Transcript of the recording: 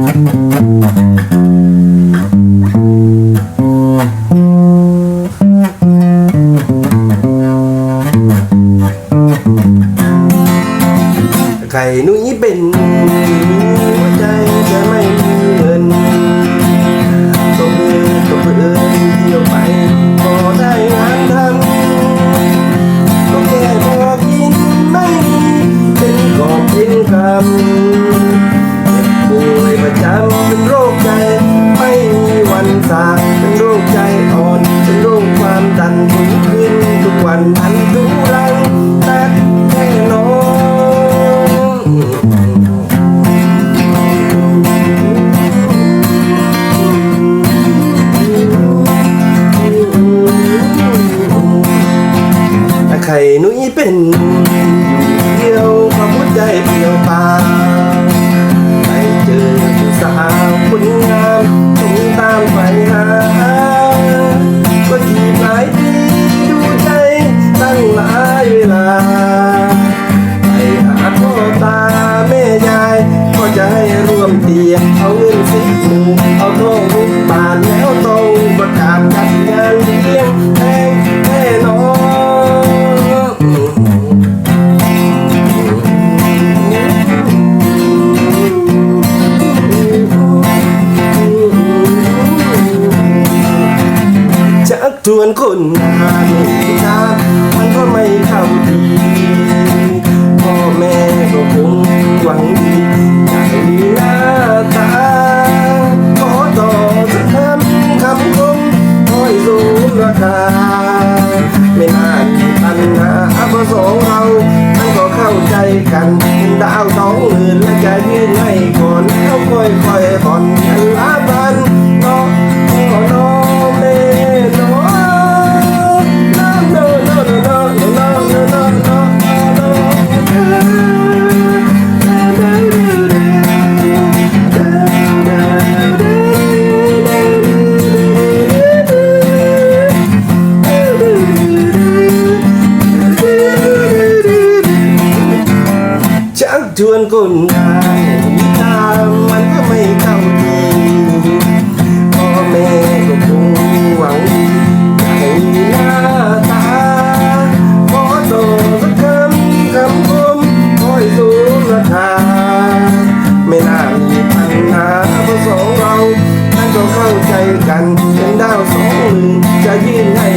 ไข่นุ้ยเป็นหัวใจจะไม่มี ประจำเป็นโรคใจ ไม่มีวันสางเป็นโรคใจอ่อน เป็นโรคความดันสูงขึ้นทุกวันทันทุรังแต่แค่นอนถ้าใครนุ้ยเป็นอยู่เดียวความหัวใจเปลี่ยวตาไป ร่วมเตียเอาเงินสิบูเอาทองุกบาทแล้วต้องประกาศจัดงานเลี้ยงแพงแน่นอนชักชวนคนงานไม่ทราบมันก็ไม่เข้าที่ ใจกันเป็นดาวสองหมื่นและใจ ชวนคนงายตามมันก็ไม่เข้าทีพ่อแม่ก็คงหวังให้หน้าตาขอโตสักคำคำคมคอยสูงราคาไม่น่ามีปัญหาเพราะสองเรานั่นก็เข้าใจกันเป็นดาวสองมือจะยื่นให้